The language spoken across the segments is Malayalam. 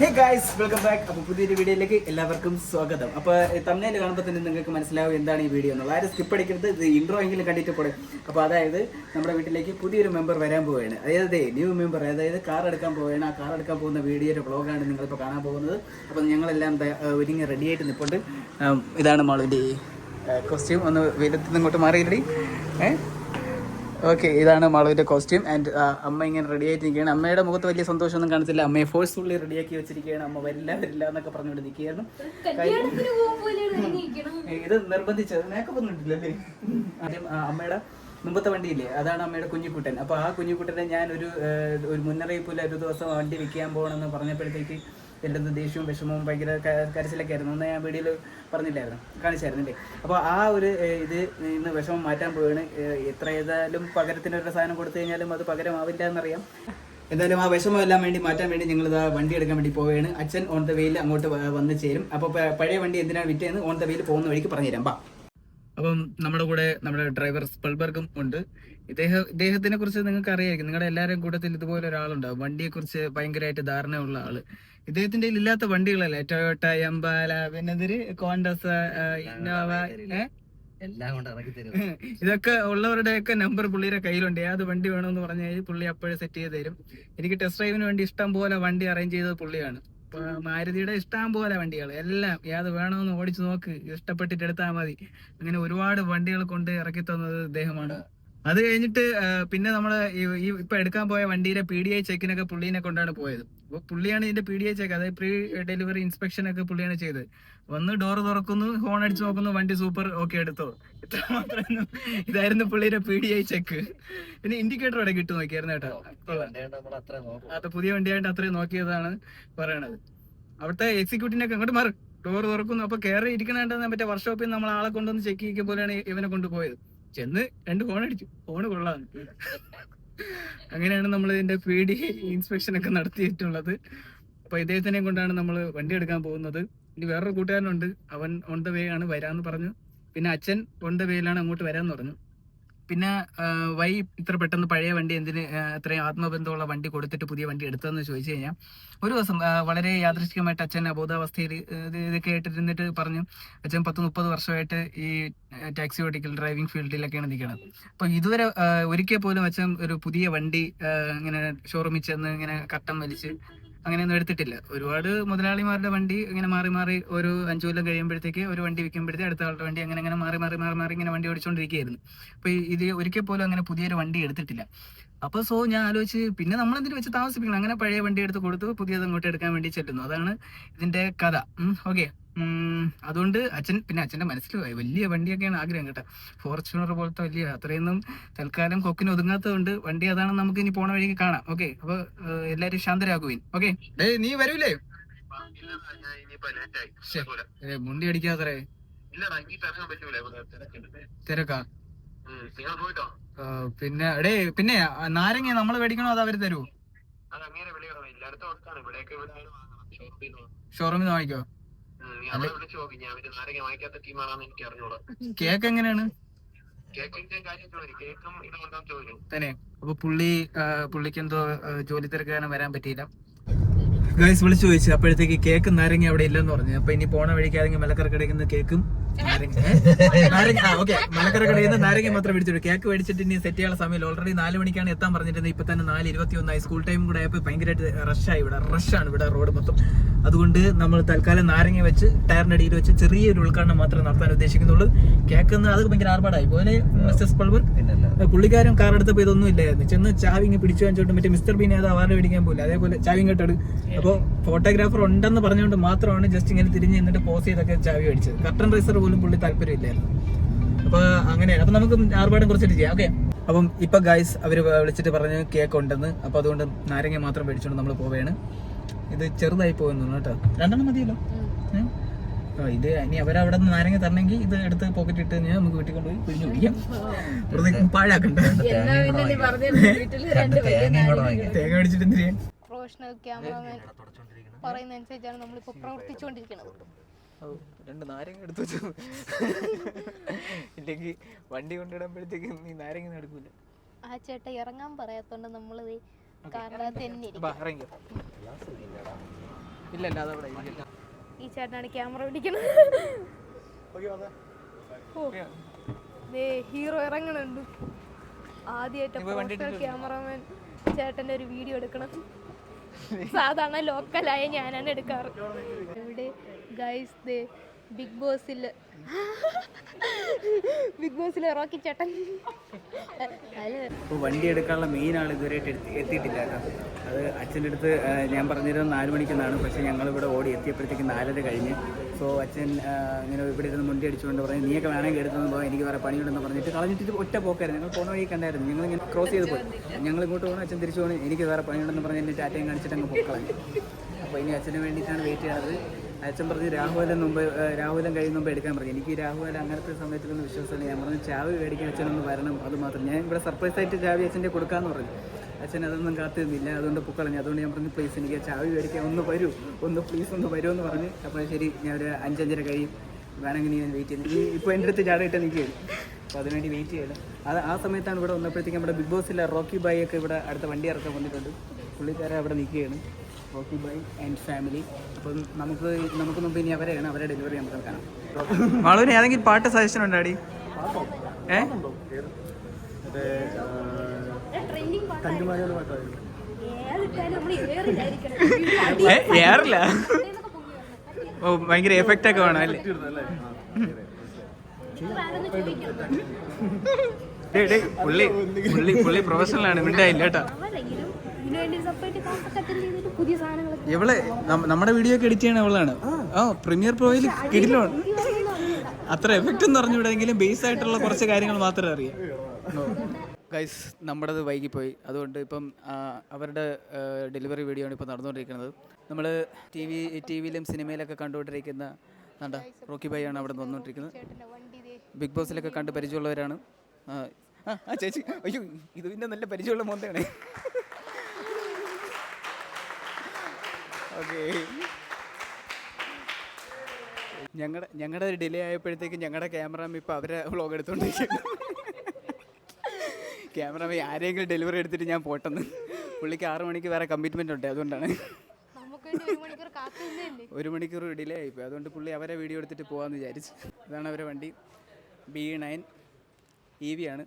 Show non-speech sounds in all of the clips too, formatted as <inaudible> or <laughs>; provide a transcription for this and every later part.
ഹേ ഗായ്സ് വെൽക്കം ബാക്ക് അപ്പോൾ പുതിയൊരു വീഡിയോയിലേക്ക് എല്ലാവർക്കും സ്വാഗതം. അപ്പോൾ തമ്മിൽ കാണുമ്പോൾ തന്നെ നിങ്ങൾക്ക് മനസ്സിലാവും എന്താണ് ഈ വീഡിയോ എന്നുള്ളത്. ആരും സ്കിപ്പ് അടിക്കരുത് ഇത് ഇൻട്രോ എങ്കിലും കണ്ടിട്ട് പോടെ അപ്പോൾ അതായത് നമ്മുടെ വീട്ടിലേക്ക് പുതിയൊരു മെമ്പർ വരാൻ പോവുകയാണ്. അതായത് ന്യൂ മെമ്പർ അതായത് കാർ എടുക്കാൻ പോവുകയാണ്. ആ കാർ എടുക്കാൻ പോകുന്ന വീഡിയോയുടെ വ്ളോഗാണ് നിങ്ങളിപ്പോൾ കാണാൻ പോകുന്നത്. അപ്പോൾ ഞങ്ങളെല്ലാം ഒരുങ്ങി റെഡി ആയിട്ട് നിൽപ്പുണ്ട് ഇതാണ് മാളുവിന്റെ കോസ്റ്റ്യൂം ഒന്ന് വെയിലത്ത് നിന്ന് ഇങ്ങോട്ട് മാറിയില്ലേ ഏഹ് ഓക്കെ ഇതാണ് മാളവിന്റെ കോസ്റ്റ്യൂം ആൻഡ് അമ്മ ഇങ്ങനെ റെഡി ആയിട്ട് നിൽക്കുകയാണ് അമ്മയുടെ മുഖത്ത് വലിയ സന്തോഷമൊന്നും കാണത്തില്ല അമ്മയെ ഫോഴ്സ്ഫുള്ളി റെഡിയാക്കി വെച്ചിരിക്കുകയാണ്. അമ്മ വരില്ല വരില്ല എന്നൊക്കെ പറഞ്ഞുകൊണ്ട് നിൽക്കുകയായിരുന്നു. ഇത് നിർബന്ധിച്ചത് മേക്കപ്പ് ഒന്നും ഇട്ടില്ലല്ലേ? ആദ്യം അമ്മയുടെ മുമ്പത്തെ വണ്ടിയില്ലേ? അതാണ് അമ്മയുടെ കുഞ്ഞിക്കുട്ടൻ. അപ്പോൾ ആ കുഞ്ഞിക്കുട്ടനെ ഞാൻ ഒരു ഒരു മുന്നറിയിപ്പില്ല ഒരു ദിവസം വണ്ടി വിൽക്കാൻ പോകണമെന്ന് പറഞ്ഞപ്പോഴത്തേക്ക് എന്റെ ദേഷ്യവും വിഷമവും ഭയങ്കര കരച്ചിലൊക്കെ ആയിരുന്നു ഒന്ന് ഞാൻ വീഡിയോയിൽ പറഞ്ഞില്ലായിരുന്നു. കാണിച്ചായിരുന്നില്ലേ? അപ്പോൾ ആ ഒരു ഇത് ഇന്ന് വിഷമം മാറ്റാൻ പോവുകയാണ്. എത്ര ഏതായാലും പകരത്തിനൊരു സാധനം കൊടുത്തു കഴിഞ്ഞാലും അത് പകരമാവില്ല എന്നറിയാം എന്തായാലും ആ വിഷമം എല്ലാം വേണ്ടി മാറ്റാൻ വേണ്ടി ഞങ്ങൾ ഇതാ വണ്ടി എടുക്കാൻ വേണ്ടി പോവുകയാണ്. അച്ഛൻ ഓൺ ദ വെയിൽ അങ്ങോട്ട് വന്നു ചേരും. അപ്പോൾ പഴയ വണ്ടി എന്തിനാണ് വിറ്റേന്ന് ഓൺ ദ വെയിൽ പോകുന്ന വഴിക്ക് പറഞ്ഞുതരാം. ബാ. അപ്പം നമ്മുടെ കൂടെ നമ്മുടെ ഡ്രൈവർ സ്പൾബർഗും ഉണ്ട്. ഇദ്ദേഹം ഇദ്ദേഹത്തിനെ കുറിച്ച് നിങ്ങൾക്ക് അറിയായിരിക്കും നിങ്ങളുടെ എല്ലാവരും കൂട്ടത്തിൽ ഇതുപോലെ ഒരാളുണ്ടാവും വണ്ടിയെ കുറിച്ച് ഭയങ്കരമായിട്ട് ധാരണയുള്ള ആൾ. ഇദ്ദേഹത്തിന്റെ ഇല്ലാത്ത വണ്ടികളല്ലേ? ടൊയോട്ട എംബാല പിന്നെ കോണ്ടസ് ഇന്നോവ എല്ലാം കൊണ്ട് ഇറക്കി തരും. <laughs> ഇതൊക്കെ ഉള്ളവരുടെ ഒക്കെ നമ്പർ പുള്ളിയുടെ കയ്യിലുണ്ട്. ഏത് വണ്ടി വേണമെന്ന് പറഞ്ഞു കഴിഞ്ഞാൽ പുള്ളി അപ്പോഴേ സെറ്റ് ചെയ്ത് തരും. എനിക്ക് ടെസ്റ്റ് ഡ്രൈവിന് വേണ്ടി ഇഷ്ടം പോലെ വണ്ടി അറേഞ്ച് ചെയ്തത് പുള്ളിയാണ്. മാരുതിയുടെ ഇഷ്ടം പോലെ വണ്ടികൾ എല്ലാം ഏത് വേണമെന്ന് ഓടിച്ചു നോക്ക്. ഇഷ്ടപ്പെട്ടിട്ട് എടുത്താൽ മതി. അങ്ങനെ ഒരുപാട് വണ്ടികൾ കൊണ്ട് ഇറക്കി തന്നത് ഇദ്ദേഹമാണ്. അത് കഴിഞ്ഞിട്ട് പിന്നെ നമ്മൾ ഈ- ഇപ്പൊ എടുക്കാൻ പോയ വണ്ടിയിലെ പി ഡി ഐ ചെക്കിനൊക്കെ പുള്ളീനെ കൊണ്ടാണ് പോയത്. അപ്പൊ പുള്ളിയാണ് ഇതിന്റെ പി ഡി ഐ ചെക്ക് അതായത് പ്രീ ഡെലിവറി ഇൻസ്പെക്ഷൻ ഒക്കെ പുള്ളിയാണ് ചെയ്തത്. വന്ന് ഡോർ തുറക്കുന്നു ഹോൺ അടിച്ച് നോക്കുന്നു വണ്ടി സൂപ്പർ ഓക്കെ എടുത്തോ. ഇത്ര മാത്രം ഇതായിരുന്നു പുള്ളിയുടെ പി ഡി ഐ ചെക്ക് പിന്നെ ഇൻഡിക്കേറ്റർ അവിടെ കിട്ടു നോക്കിയായിരുന്നു കേട്ടോ. അത് പുതിയ വണ്ടിയായിട്ട് അത്രയും നോക്കിയതാണ് പറയണത്. അവിടുത്തെ എക്സിക്യൂട്ടീവിനൊക്കെ അങ്ങോട്ട് മാറി. ഡോർ തുറക്കുന്നു അപ്പൊ കയറി ഇരിക്കണേണ്ടെന്ന് മറ്റേ വർക്ക്ഷോപ്പിൽ നമ്മളെ നമ്മൾ ആളെ കൊണ്ടുവന്ന് ചെക്ക് ചെയ്യിക്കുക പോലെയാണ് ഇവനെ കൊണ്ടുപോയത്. ചെന്ന് രണ്ട് ഫോൺ അടിച്ചു. ഫോണ് കൊള്ളാന്ന് അങ്ങനെയാണ് നമ്മൾ ഇതിന്റെ പി ഡി ഇൻസ്പെക്ഷൻ ഒക്കെ നടത്തിയിട്ടുള്ളത്. അപ്പൊ ഇദ്ദേഹത്തിനെ കൊണ്ടാണ് നമ്മൾ വണ്ടി എടുക്കാൻ പോകുന്നത്. ഇനി വേറൊരു കൂട്ടുകാരനുണ്ട്. അവൻ ഓൺ ദ വേ ആണ് വരാന്ന് പറഞ്ഞു. പിന്നെ അച്ഛൻ ഓൺ ദ വേയിലാണ് അങ്ങോട്ട് വരാന്ന് പറഞ്ഞു പിന്നെ വൈ ഇത്ര പെട്ടെന്ന് പഴയ വണ്ടി എന്തിന് അത്രയും ആത്മബന്ധമുള്ള വണ്ടി കൊടുത്തിട്ട് പുതിയ വണ്ടി എടുത്തതെന്ന് ചോദിച്ചു കഴിഞ്ഞാൽ ഒരു ദിവസം വളരെ യാദൃശ്ചികമായിട്ട് അച്ഛൻ അബോധാവസ്ഥയിൽ ഇത് ഇതൊക്കെ ആയിട്ടിരുന്നിട്ട് പറഞ്ഞു അച്ഛൻ പത്ത് മുപ്പത് വർഷമായിട്ട് ഈ ടാക്സി ഓടിക്കൽ ഡ്രൈവിംഗ് ഫീൽഡിലൊക്കെയാണ് നിൽക്കുന്നത് അപ്പൊ ഇതുവരെ ഒരിക്കൽ പോലും അച്ഛൻ ഒരു പുതിയ വണ്ടി ഇങ്ങനെ ഷോറൂമിൽ ചെന്ന് ഇങ്ങനെ കട്ടം വലിച്ച് അങ്ങനെയൊന്നും എടുത്തിട്ടില്ല. ഒരുപാട് മുതലാളിമാരുടെ വണ്ടി ഇങ്ങനെ മാറി മാറി ഒരു അഞ്ചു കൊല്ലം കഴിയുമ്പോഴത്തേക്ക് ഒരു വണ്ടി വിൽക്കുമ്പോഴത്തേക്ക് അടുത്ത ആളുടെ വണ്ടി അങ്ങനെ അങ്ങനെ മാറി മാറി മാറി മാറി ഇങ്ങനെ വണ്ടി ഓടിച്ചുകൊണ്ടിരിക്കുകയായിരുന്നു അപ്പൊ ഈ- ഇത് ഒരിക്കൽ പോലും അങ്ങനെ പുതിയൊരു വണ്ടി എടുത്തിട്ടില്ല. അപ്പൊ സോ ഞാൻ ആലോചിച്ച് പിന്നെ നമ്മൾ എന്തിനു വെച്ച് താമസിപ്പിക്കണം? അങ്ങനെ പഴയ വണ്ടി എടുത്ത് കൊടുത്തു പുതിയത് അങ്ങോട്ട് എടുക്കാൻ വേണ്ടി ചെല്ലുന്നു. അതാണ് ഇതിന്റെ കഥ. ഓക്കെ അതുകൊണ്ട് അച്ഛൻ പിന്നെ അച്ഛന്റെ മനസ്സിൽ വലിയ വണ്ടിയൊക്കെയാണ് ആഗ്രഹം കേട്ടോ. ഫോർച്യൂണർ പോലത്തെ വലിയ അത്രയൊന്നും തൽക്കാലം കൊക്കിന് ഒതുങ്ങാത്തതുകൊണ്ട് വണ്ടി അതാണെന്ന് നമുക്ക് ഇനി പോണ വഴിക്ക് കാണാം. ഓക്കെ അപ്പൊ ഏഹ്, എല്ലാരും ശാന്തരാകുവിൻ ഓക്കെ നീ വരൂലേ? മുണ്ടി അടിക്കാത്തറേ. തിരക്കാ? പിന്നെ എടേ പിന്നെ നാരങ്ങ നമ്മൾ മേടിക്കണോ അത് അവർ തരുമോ ഷോറൂമിൽ നിന്ന് വാങ്ങിക്കോ? കേക്ക് എങ്ങനെയാണ്? തന്നെ. അപ്പൊ പുള്ളി പുള്ളിക്ക് എന്തോ ജോലി തിരക്കാനും വരാൻ പറ്റിയില്ല. ഗൈസ് വിളിച്ചു ചോദിച്ചു. അപ്പോഴത്തേക്ക് കേക്ക് നാരങ്ങ അവിടെ ഇല്ലെന്ന് പറഞ്ഞു. അപ്പൊ ഇനി പോണ വഴിക്ക് ആരെങ്കിലും മലക്കറ കടയിൽ കേക്കും നാരങ്ങ. ഓക്കെ മലക്കര കടയിൽ നിന്ന് നാരങ്ങ മാത്രം മേടിച്ചിട്ടു കേക്ക് മേടിച്ചിട്ട് ഇനി സെറ്റ് ചെയ്യാനുള്ള സമയം ഓൾറെഡി നാല് മണിക്കാണ് എത്താൻ പറഞ്ഞിരുന്നത്. ഇപ്പൊ തന്നെ നാല് ഇരുപത്തി ഒന്നായി സ്കൂൾ ടൈം കൂടെ ആയപ്പോൾ ഭയങ്കരമായിട്ട് റഷായി ഇവിടെ. റഷാണ് ഇവിടെ റോഡ് മൊത്തം. അതുകൊണ്ട് നമ്മൾ തൽക്കാലം നാരങ്ങ വെച്ച് ടയറിന്റെ അടിയിൽ വെച്ച് ചെറിയ ഒരു ഉൾക്കാടനം മാത്രമേ നടത്താൻ ഉദ്ദേശിക്കുന്നുള്ളൂ. കേക്ക് എന്ന് അത് ഭയങ്കര ആർഭാടായി. പോലെ മിസ്റ്റർ സ്പൾബർ പിന്നല്ല. പുള്ളിക്കാരൻ കാർ എടുത്തപ്പോ ഇതൊന്നും ഇല്ലായിരുന്നു. ചെന്ന് ഇങ്ങനെ പിടിച്ചു വാങ്ങിച്ചോണ്ട് മറ്റേ മിസ്റ്റർ ബീനെ അത് അവാർഡ് മേടിക്കാൻ പോലും അതേപോലെ ചാവിങ് കേട്ടത് അപ്പോൾ ഫോട്ടോഗ്രാഫർ ഉണ്ടെന്ന് പറഞ്ഞുകൊണ്ട് മാത്രമാണ് ജസ്റ്റ് ഇങ്ങനെ തിരിഞ്ഞ് നിന്നിട്ട് പോസ് ചെയ്തൊക്കെ ചാവി മേടിച്ചത് കട്ടൺ റൈസർ പോലും പുള്ളി താല്പര്യമില്ലായിരുന്നു. അപ്പൊ അങ്ങനെയാണ്. അപ്പൊ നമുക്ക് ആർഭാടം കുറച്ചിട്ട് ചെയ്യാം. ഓക്കെ അപ്പം ഇപ്പൊ ഗൈസ് അവർ വിളിച്ചിട്ട് പറഞ്ഞ് കേക്ക് ഉണ്ടെന്ന്. അപ്പൊ അതുകൊണ്ട് നാരങ്ങ മാത്രം മേടിച്ചോണ്ട് നമ്മൾ പോവുകയാണ് ഇത് ചെറുതായി പോകുന്നു കേട്ടോ. രണ്ടെണ്ണം മതിയല്ലോ. ആ, ഇത് ഇനി അവരവിടെ നിന്ന് നാരങ്ങ തരണമെങ്കിൽ ഇത് എടുത്ത് പോക്കറ്റ് ഇട്ട് കഴിഞ്ഞാൽ നമുക്ക് വീട്ടിൽ കൊണ്ടുപോയി പിഴിഞ്ഞു കുടിക്കാം. വെറുതെ പാഴാക്കണ്ട. <laughs> തേങ്ങ മേടിച്ചിട്ട് എന്ത് ചെയ്യാൻ പ്രൊഫഷണൽ ക്യാമറമാൻ പറയുന്ന അനുസരിച്ചാണ് നമ്മളിപ്പോൾ പ്രവർത്തിച്ചുകൊണ്ടിരിക്കുന്നത് രണ്ട് നാരങ്ങ എടുത്തു വെച്ചു. ഇല്ലെങ്കിൽ വണ്ടി കൊണ്ടിടുമ്പോഴത്തേക്ക് നീ നാരങ്ങ നടക്കൂല ആ ചേട്ട ഇറങ്ങാൻ പറയാത്തോണ്ട് നമ്മൾ ഇറങ്ങിക്കോ. ഇല്ല ഇല്ല അതവിടെ. ഈ ചേട്ടനാണ് ക്യാമറ ദേ ഹീറോ ഇറങ്ങണുണ്ട്. ആദ്യമായിട്ട് ക്യാമറമാൻ ചേട്ടന്റെ ഒരു വീഡിയോ എടുക്കണം. സാധാരണ ലോക്കലായ ഞാനാണ് എടുക്കാറ്. ഇവിടെ ഗൈസ് ബിഗ് ബോസിൽ ബിഗ് ബോസിൽ റോക്കി ചേട്ടൻ. വണ്ടി എടുക്കാനുള്ള മെയിൻ ആൾ ഇതുവരെയായിട്ട് എത്തി എത്തിയിട്ടില്ല അത് അച്ഛന്റെ അടുത്ത് ഞാൻ പറഞ്ഞിരുന്നത് നാല് മണിക്കെന്നാണ്. പക്ഷേ ഞങ്ങളിവിടെ ഓടി എത്തിയപ്പോഴത്തേക്ക് നാലര കഴിഞ്ഞ്. സോ അച്ഛൻ ഇങ്ങനെ ഇവിടെ ഇരുന്ന് മുണ്ടി അടിച്ചുകൊണ്ട് പറഞ്ഞു നീയൊക്കെ വേണമെങ്കിൽ എടുത്തെന്ന് പോകാം എനിക്ക് വേറെ പണിയുണ്ടെന്ന് പറഞ്ഞിട്ട് കളഞ്ഞിട്ട് ഒറ്റ പോക്കായിരുന്നു. ഞങ്ങൾ പോണ വഴി കണ്ടായിരുന്നു. ഞങ്ങൾ ഇങ്ങനെ ക്രോസ് ചെയ്ത് പോയി. ഞങ്ങൾ ഇങ്ങോട്ട് പോകണം അച്ഛൻ തിരിച്ചു പോകണം എനിക്ക് വേറെ പണിയുണ്ടെന്ന് പറഞ്ഞ് എന്റെ ടാറ്റയും കാണിച്ചിട്ട് അങ്ങ് പോക്കളഞ്ഞു അപ്പോൾ ഇനി അച്ഛന് വേണ്ടിയിട്ടാണ് വെയിറ്റ് ചെയ്യണത്. അച്ഛൻ പറഞ്ഞ് രാഹുലം മുമ്പ് രാഹുലൻ രാഹുലം കഴിയും മുമ്പ് എടുക്കാൻ പറഞ്ഞു. എനിക്ക് രാഹുൽ അങ്ങനത്തെ സമയത്തിലൊന്നും വിശ്വാസമില്ല. ഞാൻ പറഞ്ഞു ചാവി മേടിക്കാൻ അച്ഛനൊന്ന് വരണം. അത് മാത്രം. ഞാൻ ഇവിടെ സർപ്രൈസ് ആയിട്ട് ചാവി അച്ഛന്റെ കൊടുക്കാമെന്ന് പറഞ്ഞു. അച്ഛൻ അതൊന്നും കാത്തിരുന്നില്ല അതുകൊണ്ട് പൊക്കളഞ്ഞു അതുകൊണ്ട് ഞാൻ പറഞ്ഞു പ്ലീസ് എനിക്ക് ചാവി മേടിക്കാൻ ഒന്ന് വരൂ. ഒന്ന് പ്ലീസ് ഒന്ന് വരുമെന്ന് പറഞ്ഞ്. അപ്പോൾ ശരി ഞാൻ ഒരു അഞ്ചഞ്ചര കഴിയും. വേണമെങ്കിൽ ഞാൻ വെയിറ്റ് ചെയ്യുന്നു ഇപ്പോൾ എന്റെ അടുത്ത് ചാടിയിട്ട് നിൽക്കുകയാണ് അപ്പോൾ അതിനുവേണ്ടി വെയിറ്റ് ചെയ്യണം അത് ആ സമയത്താണ് ഇവിടെ വന്നപ്പോഴത്തേക്കും നമ്മുടെ ബിഗ് ബോസിലെ റോക്കി ബായി ഒക്കെ ഇവിടെ അടുത്ത വണ്ടി ഇറക്കാൻ വന്നിട്ടുണ്ട്. പുള്ളിക്കാരെ അവിടെ നിൽക്കുകയാണ്. റോക്കി ബൈ ആൻഡ് ഫാമിലി അപ്പം നമുക്ക് നമുക്ക് മുമ്പ് ഇനി അവരെയാണ് അവരെ ഡെലിവറി നമുക്ക് കാണാം. വളരെ ഏതെങ്കിലും പാട്ട് സജഷൻ ഉണ്ടോ അടി <laughs> ഏ? ഏറില്ല. ഓ ഭയങ്കര എഫക്റ്റ് ഒക്കെ വേണം അല്ലേ? ഡേ ഡേ പുള്ളി പുള്ളി പുള്ളി പ്രൊഫഷണലാണ് മിണ്ടായില്ല കേട്ടോ. വേണ്ടി സെപ്പറേറ്റ് ക്ലാസ് അറ്റൻഡ് ചെയ്തിട്ട് പുതിയ സാധനങ്ങളൊക്കെ ഇവളെ നമ്മുടെ വീഡിയോ ഒക്കെ എഡിറ്റ് ചെയ്യണ അവളാണ് ആ. പ്രീമിയർ പ്രോയിൽ കിടിലാണ് അത്ര എഫക്റ്റ് പറഞ്ഞു അറിഞ്ഞുവിടെങ്കിലും ബേസ് ആയിട്ടുള്ള കുറച്ച് കാര്യങ്ങൾ മാത്രമേ അറിയാം. ഗൈസ് നമ്മുടേത് വൈകിപ്പോയി. അതുകൊണ്ട് ഇപ്പം അവരുടെ ഡെലിവറി വീഡിയോ ആണ് ഇപ്പോൾ നടന്നുകൊണ്ടിരിക്കുന്നത്. നമ്മൾ ടി വി ടി വിയിലും സിനിമയിലൊക്കെ കണ്ടുകൊണ്ടിരിക്കുന്ന നട റോക്കി ബൈ ആണ് അവിടെ നിന്ന് വന്നുകൊണ്ടിരിക്കുന്നത് ബിഗ് ബോസിലൊക്കെ കണ്ട് പരിചയമുള്ളവരാണ്. ആ ആ, ആ ചേച്ചി അയ്യോ ഇത് പിന്നെ നല്ല പരിചയമുള്ള മോന്തയാണ്. ഓക്കെ. ഞങ്ങളുടെ ഞങ്ങളുടെ ഒരു ഡിലേ ആയപ്പോഴത്തേക്കും ഞങ്ങളുടെ ക്യാമറാമ ഇപ്പോൾ അവരെ വ്ളോഗ് എടുത്തോണ്ടിരിക്കുന്നു. ക്യാമറാമ ആരെങ്കിലും ഡെലിവറി എടുത്തിട്ട് ഞാൻ പോട്ടെന്ന്. പുള്ളിക്ക് ആറ് മണിക്ക് വേറെ കമ്മിറ്റ്മെന്റ് ഉണ്ട് അതുകൊണ്ടാണ്. ഒരു മണിക്കൂർ ഡിലേ ആയിപ്പോയി. അതുകൊണ്ട് പുള്ളി അവരെ വീഡിയോ എടുത്തിട്ട് പോകാമെന്ന് വിചാരിച്ചു. അതാണ് അവരെ വണ്ടി. ബി നയൻ ഇ വി ആണ്.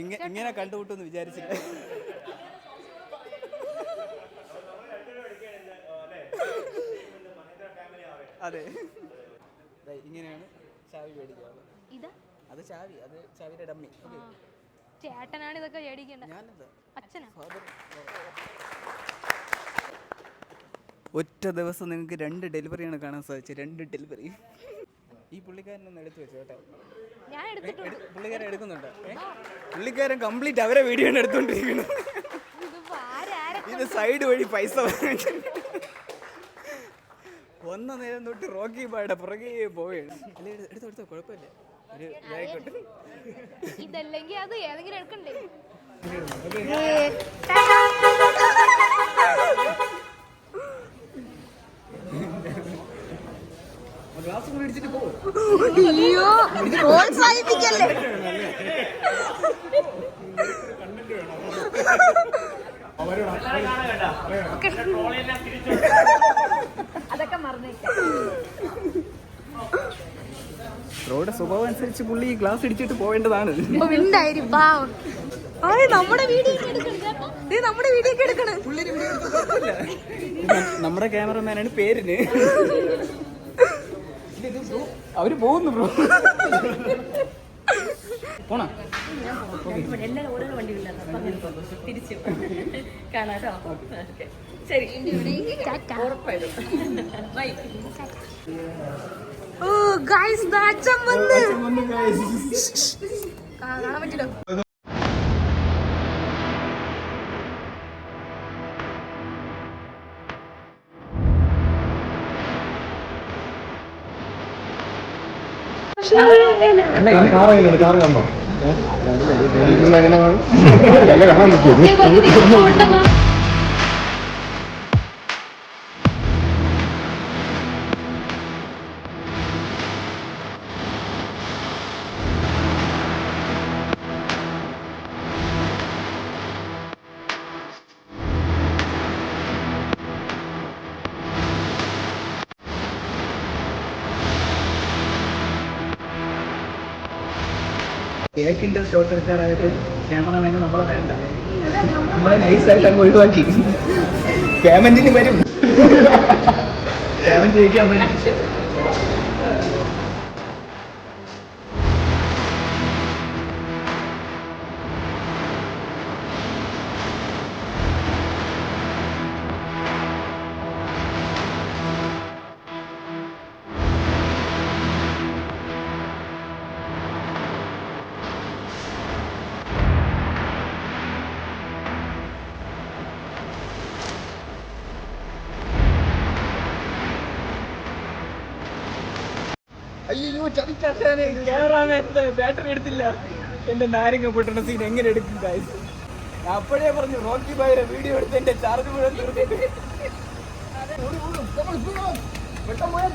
ഇങ്ങനെ കണ്ടുമുട്ടെന്ന് വിചാരിച്ചില്ല അതെ. ഇങ്ങനെയാണ് ചാവി മേടിക്കാറ്. അത് ചാവി അത് ചാവിയുടെ ഡമ്മി. ചേട്ടനാണ് ഇതൊക്കെ മേടിക്കേണ്ടത്. ഞാനത്. അച്ഛനാ. ഒറ്റ ദിവസം നിങ്ങൾക്ക് രണ്ട് ഡെലിവറിയാണ് കാണാൻ സാധിച്ചത്. രണ്ട് ഡെലിവറി ഈ പുള്ളിക്കാരനൊന്ന് എടുത്തു വെച്ചു കേട്ടോ. ഞാൻ എടുത്തിട്ടുണ്ട്. പുള്ളിക്കാരൻ എടുക്കുന്നുണ്ട്. പുള്ളിക്കാരൻ കംപ്ലീറ്റ് അവരെ വീഡിയോ എടുത്തോണ്ടിരിക്കുന്നു ഇത് സൈഡ് വഴി പൈസ ഒന്ന നേരം തൊട്ട് റോക്കി പാടെ പുറകെ പോവുകയാണ് അല്ല എടുത്തു എടുത്തോ, എടുത്തോ കുഴപ്പമില്ല. ഒരു ഇതായിക്കോട്ടെ. ഇതല്ലെങ്കിൽ അത് ഏതെങ്കിലും എടുക്കണ്ടേ ഗ്ലാസ് കൂടി അടിച്ചിട്ട് പോകും അയ്യോ പ്രോത്സാഹിപ്പിക്കല്ലേ? അതൊക്കെ മറന്നേക്കാം. റോഡ് സ്വഭാവം അനുസരിച്ച് പുള്ളി ഈ ഗ്ലാസ് ഇടിച്ചിട്ട് പോവേണ്ടതാണ്. നമ്മുടെ വീഡിയോ എടുക്കണം. നമ്മുടെ ക്യാമറമാനാണ് പേരിന്. അവർ പോകുന്നു ബ്രോ പോണോ? എല്ലാവരും ഓരോ വണ്ടിയില്ല തിരിച്ചു കാണാട്ടോ ഓക്കെ. ശരി. ഉറപ്പായിട്ടും. കാണോ എന്നെ കാണാൻ പറ്റുമോ പറ്റില്ല കേക്കിന്റെ ഷോട്ട് എടുക്കാറായിട്ട് ക്യാമറമാന് നമ്മളെ വേണ്ട. നമ്മളെ നൈസായിട്ട് അങ്ങ് ഒഴിവാക്കി. പേയ്മെന്റിന് വരും. പേയ്മെന്റ് ചോദിക്കാൻ വരും അയ്യോ ചതിച്ചാനെ ക്യാമറാമാൻ ബാറ്ററി എടുത്തില്ല. എന്റെ നാരങ്ങ പൊട്ടണ സീൻ എങ്ങനെ എടുക്കും കാര്യം ഞാൻ അപ്പോഴേ പറഞ്ഞു റോക്കി ബായുടെ വീഡിയോ എടുത്ത് എന്റെ ചാർജ് മുഴുവൻ തീർത്തിട്ട്. പോയാൽ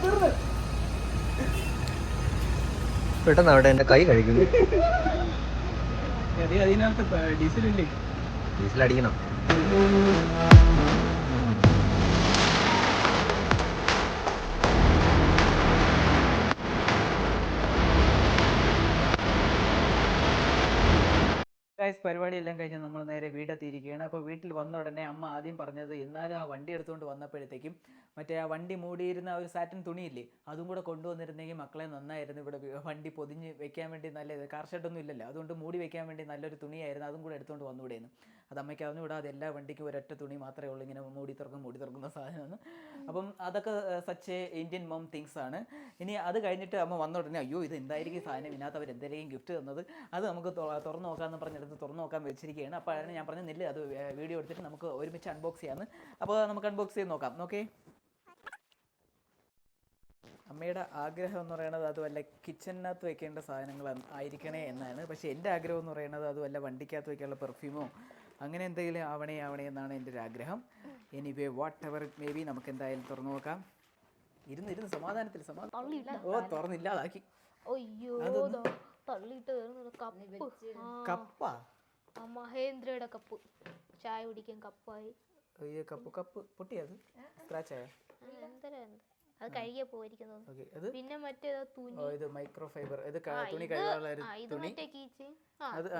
പെട്ടെന്ന് അവിടെ എന്റെ കൈ കഴിക്കുന്നു അതെ അതിനകത്ത് ഡീസൽ ഇല്ലേ? ഡീസൽ അടിക്കണം. ഗൈസ് പരിപാടിയെല്ലാം കഴിഞ്ഞ് നമ്മൾ നേരെ വീടെത്തിയിരിക്കുകയാണ്. അപ്പോൾ വീട്ടിൽ വന്ന ഉടനെ അമ്മ ആദ്യം പറഞ്ഞത് എന്നാലും ആ വണ്ടി എടുത്തുകൊണ്ട് വന്നപ്പോഴത്തേക്കും മറ്റേ ആ വണ്ടി മൂടിയിരുന്ന ഒരു സാറ്റൻ തുണിയില്ലേ അതും കൂടെ കൊണ്ടുവന്നിരുന്നെങ്കിൽ മക്കളെ നന്നായിരുന്നു. ഇവിടെ വണ്ടി പൊതിഞ്ഞ് വെക്കാൻ വേണ്ടി നല്ല കാർ ഷെഡൊന്നും ഇല്ലല്ലോ. അതുകൊണ്ട് മൂടി വെക്കാൻ വേണ്ടി നല്ലൊരു തുണിയായിരുന്നു അതും കൂടെ എടുത്തുകൊണ്ട് വന്നുകൂടെയെന്ന് അത് അമ്മയ്ക്ക് അറിഞ്ഞുകൂടാ അത് എല്ലാ വണ്ടിക്കും ഒരൊറ്റ തുണി മാത്രമേ ഉള്ളൂ ഇങ്ങനെ മൂടി തുറക്കും മൂടി തുറക്കുന്ന സാധനമാണ്. അപ്പം അതൊക്കെ സച്ച് ഇന്ത്യൻ മോം തിങ്സ് ആണ്. ഇനി അത് കഴിഞ്ഞിട്ട് അമ്മ വന്ന ഉടനെ അയ്യോ ഇത് എന്തായിരിക്കും സാധനം? ഇതിനകത്ത് അവർ എന്തെങ്കിലും ഗിഫ്റ്റ് തന്നത്? അത് നമുക്ക് തുറന്നു നോക്കാമെന്ന് പറഞ്ഞെടുത്ത് തുറന്നു നോക്കാൻ വെച്ചിരിക്കുകയാണ്. അപ്പോഴാണ് ഞാൻ പറഞ്ഞ നെല്ല് അത് വീഡിയോ എടുത്തിട്ട് നമുക്ക് ഒരുമിച്ച് അൺബോക്സ് ചെയ്യാമെന്ന് അപ്പോൾ നമുക്ക് അൺബോക്സ് ചെയ്ത് നോക്കാം ഓക്കെ അമ്മയുടെ ആഗ്രഹം എന്ന് പറയുന്നത് അത് വല്ല കിച്ചണിനകത്ത് വെക്കേണ്ട സാധനങ്ങൾ ആയിരിക്കണേ എന്നാണ്. പക്ഷേ എന്റെ ആഗ്രഹം എന്ന് പറയുന്നത് അത് വല്ല വണ്ടിക്കകത്ത് വെക്കാനുള്ള പെർഫ്യൂമോ അങ്ങനെ എന്തെങ്കിലും ആവണേ ആവണേ എന്നാണ് എന്റെ ഒരു ആഗ്രഹം. Anyway whatever it may be നമുക്ക് എന്തായാലും തുറന്നു നോക്കാം. ഇരുന്ന് ഇരുന്ന് സമാധാനത്തിൽ സമാധാനം ഓ തുറന്നില്ലാതാക്കി. അയ്യോ തള്ളിയിട്ട് കപ്പ്. കപ്പാ? മഹേന്ദ്രയുടെ കപ്പ്. ചായ കുടിക്കാൻ കപ്പായി. അയ്യോ കപ്പ് കപ്പ്. പൊട്ടിയത് സ്ക്രാച്ച് ആയോ? എന്തരാ അത് കഴുകിയ പോയിരിക്കുന്നു ഓക്കെ പിന്നെ മറ്റേ തുണി. ഓ ഇത് മൈക്രോ ഫൈബർ ഇത് തുണി കഴുകാനുള്ള ഇത് തുണി. മറ്റേ കീച്ച്.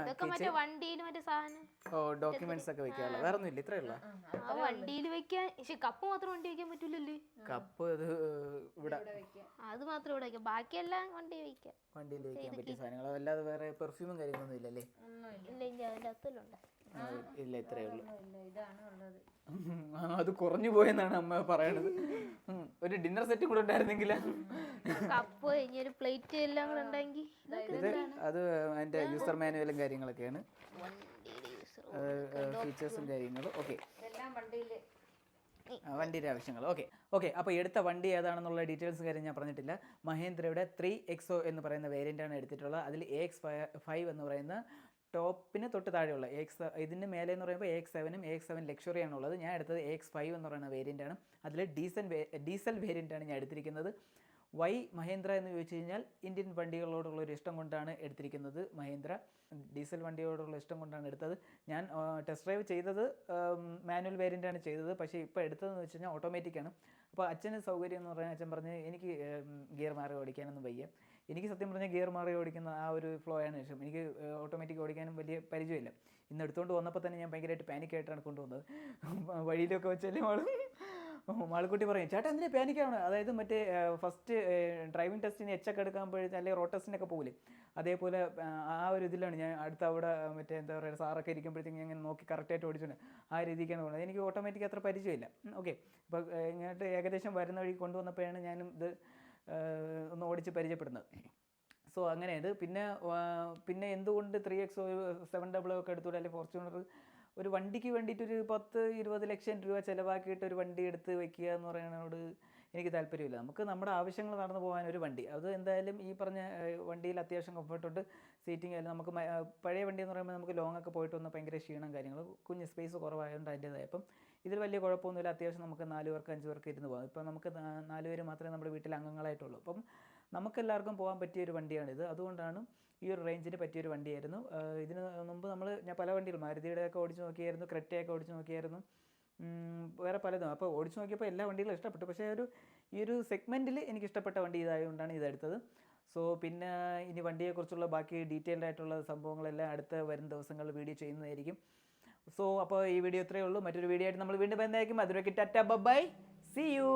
ഇതൊക്കെ മറ്റേ വണ്ടിയിൽ മറ്റേ സാധനം. ഓ ഡോക്യുമെന്റ്സ് ഒക്കെ വെക്കാനുള്ള. വേറെ വണ്ടിയിൽ വെക്കാൻ പക്ഷെ കപ്പ് മാത്രം വണ്ടി വെക്കാൻ പറ്റൂലല്ലേ? കപ്പ് അത് ഇവിടെ. അത് മാത്രം ഇവിടെ വെക്കാം. ബാക്കിയെല്ലാം വണ്ടി വെക്കാം. വണ്ടിയിൽ വെക്കാൻ പറ്റിയ സാധനങ്ങൾ. അല്ലാതെ വേറെ പെർഫ്യൂമും കാര്യങ്ങളൊന്നും ഇല്ലല്ലേ? ഇല്ല അതിന്റെ അകത്തിലുണ്ട് ഇല്ല ഇത്രയേ ഉള്ളൂ. അത് കുറഞ്ഞു പോയെന്നാണ് അമ്മ പറയണത്. ഒരു ഡിന്നർ സെറ്റ് കൂടെ ഉണ്ടായിരുന്നെങ്കിൽ കപ്പ് ഒരു പ്ലേറ്റ് എല്ലാം കൂടെ ഉണ്ടെങ്കിൽ ഇത് അത് അതിന്റെ യൂസർ മാനുവലും കാര്യങ്ങളൊക്കെയാണ്. ഫീച്ചേഴ്സും കാര്യങ്ങളും. ഓക്കെ വണ്ടിയുടെ ആവശ്യങ്ങൾ. ഓക്കെ ഓക്കെ അപ്പോൾ എടുത്ത വണ്ടി ഏതാണെന്നുള്ള ഡീറ്റെയിൽസ് കാര്യം ഞാൻ പറഞ്ഞിട്ടില്ല. മഹേന്ദ്രയുടെ ത്രീ എക്സോ എന്ന് പറയുന്ന വേരിയന്റാണ് ആണ് എടുത്തിട്ടുള്ളത്. അതിൽ എ എക്സ് ഫൈവ് എന്ന് പറയുന്ന ടോപ്പിന് തൊട്ട് താഴെയുള്ള എക്സ് ഇതിന് മേലെ എന്ന് പറയുമ്പോൾ എക്സ് സെവനും എക്സ് സെവൻ ലക്ഷറി ആണുള്ളത് ഞാൻ എടുത്തത് എക്സ് ഫൈവ് എന്ന് പറയുന്ന വേരിയന്റ് ആണ്. അതിൽ ഡീസൽ ഡീസൽ വേരിയന്റ് ആണ് ഞാൻ എടുത്തിരിക്കുന്നത്. വൈ മഹേന്ദ്ര എന്ന് ചോദിച്ചു കഴിഞ്ഞാൽ ഇന്ത്യൻ വണ്ടികളോടുള്ള ഒരു ഇഷ്ടം കൊണ്ടാണ് എടുത്തിരിക്കുന്നത് മഹേന്ദ്ര. ഡീസൽ വണ്ടിയോടുള്ള ഇഷ്ടം കൊണ്ടാണ് എടുത്തത്. ഞാൻ ടെസ്റ്റ് ഡ്രൈവ് ചെയ്തത് മാനുവൽ വേരിയന്റ് ആണ് ചെയ്തത്. പക്ഷേ ഇപ്പോൾ എടുത്തതെന്ന് വെച്ച് കഴിഞ്ഞാൽ ഓട്ടോമാറ്റിക്കാണ് അപ്പോൾ അച്ഛന് സൗകര്യം എന്ന് പറഞ്ഞാൽ അച്ഛൻ പറഞ്ഞ് എനിക്ക് ഗിയർ മാറി ഓടിക്കാനൊന്നും വയ്യ. എനിക്ക് സത്യം പറഞ്ഞാൽ ഗിയർ മാറി ഓടിക്കുന്ന ആ ഒരു ഫ്ലോ ആണ് ഇഷ്ടം എനിക്ക് ഓട്ടോമാറ്റിക് ഓടിക്കാനും വലിയ പരിചയമില്ല. ഇന്ന് എടുത്തുകൊണ്ട് വന്നപ്പോൾ തന്നെ ഞാൻ ഭയങ്കരമായിട്ട് പാനിക് ആയിട്ടാണ് കൊണ്ടുവന്നത്. വഴിയിലൊക്കെ വെച്ചല്ലേ മാളും മാളിക്കുട്ടി പറയും ചേട്ടാ എന്തിനാ പാനിക്കാണ് അതായത് മറ്റേ ഫസ്റ്റ് ഡ്രൈവിംഗ് ടെസ്റ്റിന് എച്ചൊക്കെ പോയി അല്ലെങ്കിൽ റോഡ് ടെസ്റ്റിനൊക്കെ പോകില്ലേ അതേപോലെ ആ, ഒരു ഇതിലാണ് ഞാൻ അടുത്ത അവിടെ മറ്റേ എന്താ പറയുക സാറൊക്കെ ഇരിക്കുമ്പോഴത്തേക്കും ഞാൻ ഇങ്ങനെ നോക്കി കറക്റ്റായിട്ട് ഓടിച്ചിട്ടുണ്ട് ആ രീതിക്കാണ് പോകുന്നത് എനിക്ക് ഓട്ടോമാറ്റിക് അത്ര പരിചയമില്ല. ഓക്കെ അപ്പോൾ ഇങ്ങോട്ട് ഏകദേശം വരുന്ന വഴി കൊണ്ടുവന്നപ്പോഴാണ് ഞാനും ഇത് ഒന്ന് ഓടിച്ച് പരിചയപ്പെടുന്നത്. സോ അങ്ങനെയത് പിന്നെ പിന്നെ എന്തുകൊണ്ട് ത്രീ എക്സ് സെവൻ ഡബിൾ ഒക്കെ എടുത്തുകൂടെ? അല്ലെങ്കിൽ ഫോർച്യൂണർ ഒരു വണ്ടിക്ക് വേണ്ടിയിട്ട് ഒരു പത്ത് ഇരുപത് ലക്ഷം രൂപ ചിലവാക്കിയിട്ട് ഒരു വണ്ടി എടുത്ത് വെക്കുക എന്ന് പറയുന്നതിനോട് എനിക്ക് താല്പര്യമില്ല. നമുക്ക് നമ്മുടെ ആവശ്യങ്ങൾ നടന്നു പോകാൻ ഒരു വണ്ടി. അത് എന്തായാലും ഈ പറഞ്ഞ വണ്ടിയിൽ അത്യാവശ്യം കംഫർട്ടുണ്ട് സീറ്റിംഗ് ആയാലും നമുക്ക് പഴയ വണ്ടി എന്ന് പറയുമ്പോൾ നമുക്ക് ലോങ് ഒക്കെ പോയിട്ട് വന്ന് ഭയങ്കര ക്ഷീണം കാര്യങ്ങൾ കുഞ്ഞ് സ്പേസ് കുറവായതുകൊണ്ട് അതിന്റെതായ അപ്പം ഇതിൽ വലിയ കുഴപ്പമൊന്നുമില്ല. അത്യാവശ്യം നമുക്ക് നാല് പേർക്ക് അഞ്ച് പേർക്ക് ഇരുന്ന് പോകാം. ഇപ്പം നമുക്ക് നാല് പേര് മാത്രമേ നമ്മുടെ വീട്ടിൽ അംഗങ്ങളായിട്ടുള്ളൂ. അപ്പം നമുക്കെല്ലാവർക്കും പോകാൻ പറ്റിയ ഒരു വണ്ടിയാണിത്. അതുകൊണ്ടാണ് ഈ ഒരു റേഞ്ചിന് പറ്റിയൊരു വണ്ടിയായിരുന്നു. ഇതിന് മുമ്പ് നമ്മൾ ഞാൻ പല വണ്ടികളും മാരുതിയുടെ ഒക്കെ ഓടിച്ച് നോക്കിയായിരുന്നു ക്രെറ്റയൊക്കെ ഓടിച്ച് നോക്കിയായിരുന്നു. വേറെ പലതും. അപ്പോൾ ഓടിച്ച് നോക്കിയപ്പോൾ എല്ലാ വണ്ടികളും ഇഷ്ടപ്പെട്ടു. പക്ഷേ ഒരു ഈ ഒരു സെഗ്മെന്റിൽ എനിക്ക് ഇഷ്ടപ്പെട്ട വണ്ടി ഇതായതുകൊണ്ടാണ് ഇതെടുത്തത് സോ പിന്നെ ഇനി വണ്ടിയെക്കുറിച്ചുള്ള ബാക്കി ഡീറ്റെയിൽഡ് ആയിട്ടുള്ള സംഭവങ്ങളെല്ലാം അടുത്ത വരും ദിവസങ്ങളിൽ വീഡിയോ ചെയ്യുന്നതായിരിക്കും. സോ അപ്പോൾ ഈ വീഡിയോ ഇത്രയേ ഉള്ളൂ. മറ്റൊരു വീഡിയോ ആയിട്ട് നമ്മൾ വീണ്ടും എന്തായിരിക്കും അതിലേക്ക് ടറ്റ ബൈ സി യു